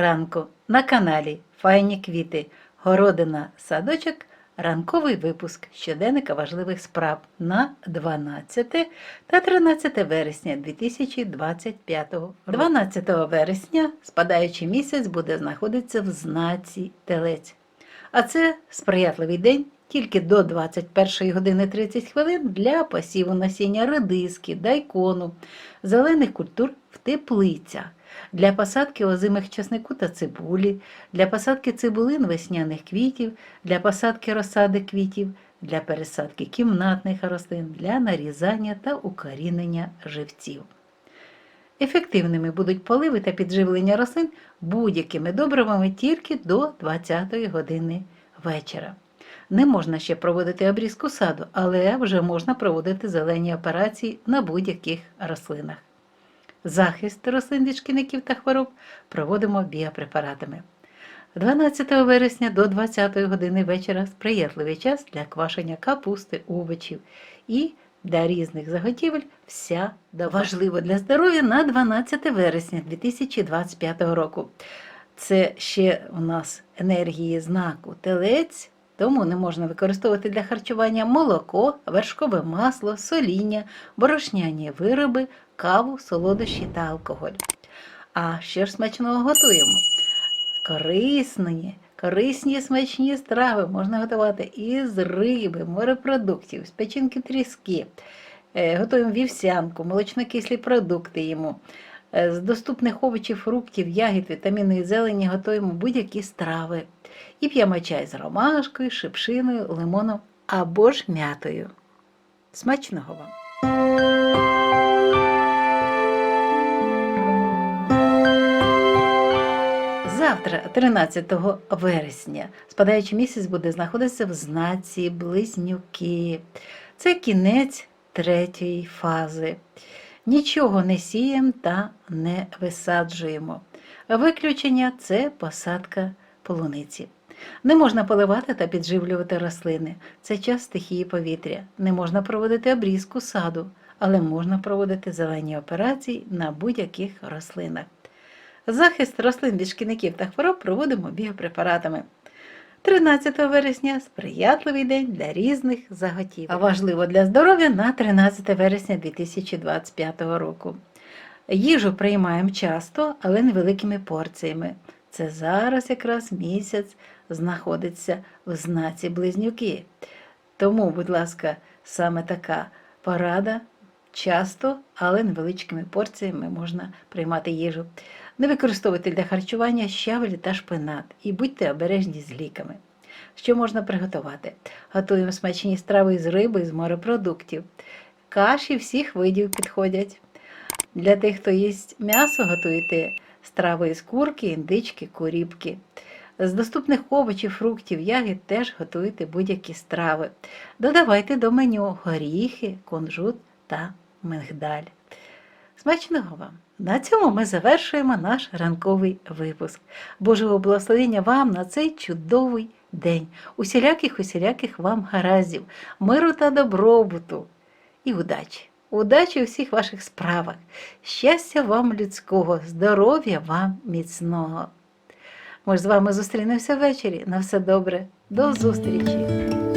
ранку на каналі Файні квіти, городина, садочок, ранковий випуск щоденника важливих справ на 12 та 13 вересня 2025 року. 12 вересня спадаючий місяць буде знаходитися в знаці Телець. А це сприятливий день тільки до 21 години 30 хвилин для посіву насіння редиски, дайкону, зелених культур в теплицях, для посадки озимих часнику та цибулі, для посадки цибулин весняних квітів, для посадки розсади квітів, для пересадки кімнатних рослин, для нарізання та укорінення живців. Ефективними будуть поливи та підживлення рослин будь-якими добривами тільки до 20-ї години вечора. Не можна ще проводити обрізку саду, але вже можна проводити зелені операції на будь-яких рослинах. Захист рослин від шкідників та хвороб проводимо біопрепаратами. 12 вересня до 20 години вечора сприятливий час для квашення капусти, овочів і для різних заготівель вся доба. Важливо для здоров'я на 12 вересня 2025 року. Це ще у нас енергії знаку телець, тому не можна використовувати для харчування молоко, вершкове масло, соління, борошняні вироби, каву, солодощі та алкоголь. А що ж смачного готуємо? Корисні, корисні смачні страви можна готувати із риби, морепродуктів, з печінки тріски. Е, Готуємо вівсянку, молочнокислі продукти їмо. Е, З доступних овочів, фруктів, ягід, вітамінної зелені готуємо будь-які страви. І п'ємо чай з ромашкою, шипшиною, лимоном або ж м'ятою. Смачного вам! Завтра, 13 вересня, спадаючий місяць буде знаходитися в знаці Близнюки. Це кінець третьої фази. Нічого не сіємо та не висаджуємо. Виключення це посадка полуниці. Не можна поливати та підживлювати рослини. Це час стихії повітря. Не можна проводити обрізку саду, але можна проводити зелені операції на будь-яких рослинах. Захист рослин від шкідників та хвороб проводимо біопрепаратами. 13 вересня сприятливий день для різних заготів. А важливо для здоров'я на 13 вересня 2025 року. Їжу приймаємо часто, але невеликими порціями. Це зараз якраз місяць знаходиться в знаці близнюки. Тому, будь ласка, саме така порада часто, але невеличкими порціями можна приймати їжу. Не використовуйте для харчування щавелі та шпинат і будьте обережні з ліками. Що можна приготувати? Готуємо смачні страви з риби, з морепродуктів. Каші всіх видів підходять. Для тих, хто їсть м'ясо, готуйте страви з курки, індички, куріпки. З доступних овочів, фруктів, ягід теж готуйте будь-які страви. Додавайте до меню горіхи, кунжут та мигдаль. Смачного вам! На цьому ми завершуємо наш ранковий випуск. Божого благословення вам на цей чудовий день. Усіляких усіляких вам гараздів, миру та добробуту і удачі. Удачі у всіх ваших справах, щастя вам людського, здоров'я вам міцного. Ми ж з вами зустрінемося ввечері. На все добре. До зустрічі!